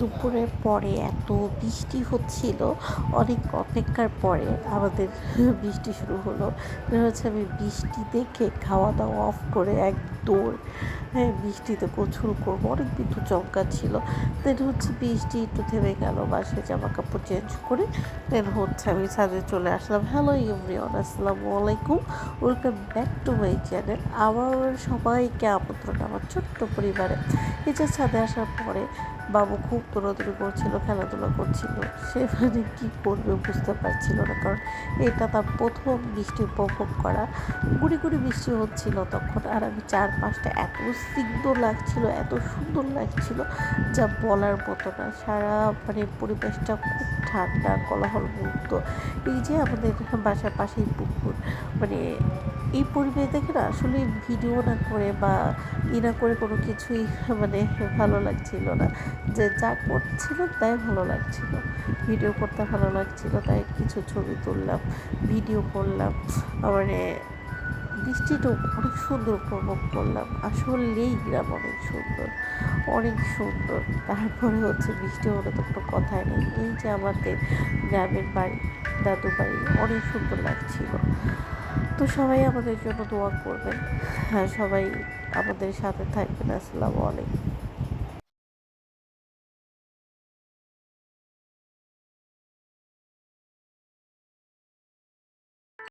দুপুরের পরে এত বৃষ্টি হচ্ছিল, অনেক অপেক্ষার পরে আমাদের বৃষ্টি শুরু হলো। হচ্ছে আমি বৃষ্টি দেখে খাওয়া দাওয়া অফ করে এক দৌড় হ্যাঁ বৃষ্টিতে গোছল করব। অনেক বিদ্যুৎ চমকা ছিল। দেন হচ্ছে বৃষ্টি একটু থেমে গেল, বাসায় জামা কাপড় চেঞ্জ করে দেন হচ্ছে আমি ছাদে চলে আসলাম। হ্যালো ইমরিয়ান আসসালামু আলাইকুম। Welcome back to my channel আবার সবাইকে আমন্ত্রণ আমার ছোট্ট পরিবারে। এই যে ছাদে আসার পরে বাবু খুব দৌড়াদৌড়ি করছিল খেলাধুলা করছিল, সে মানে কী করবে বুঝতে পারছিল না, কারণ এটা তার প্রথম বৃষ্টি উপভোগ করা। গুড়ি গুড়ি বৃষ্টি হচ্ছিল তখন, আর আমি চারপাশটা এত স্নিগ্ধ লাগছিল, এত সুন্দর লাগছিল যা বলার মতো না। সারা মানে পরিবেশটা খুব ঠান্ডা কোলাহল মুক্ত এই যে আমাদের বাসার পাশেই পুকুর মানে এই পরিবেশ দেখে না আসলে ভিডিও না করে বা ই না করে কোনো কিছুই মানে ভালো লাগছিল না। যে যা করছিল তাই ভালো লাগছিল। ভিডিও করতে ভালো লাগছিল, তাই কিছু ছবি তুললাম, ভিডিও করলাম মানে বৃষ্টিটাও অনেক সুন্দর উপভোগ করলাম। আসলেই গ্রাম অনেক সুন্দর অনেক সুন্দর। তারপরে হচ্ছে বৃষ্টি হলে তো কোনো কথাই নেই। এই যে আমাদের গ্রামের বাড়ি দাদু বাড়ি, অনেক সুন্দর লাগছিল। সবাই আমাদের জন্য দোয়া করবেন। হ্যাঁ সবাই আমাদের সাথে থাকবেন। আসসালামু আলাইকুম।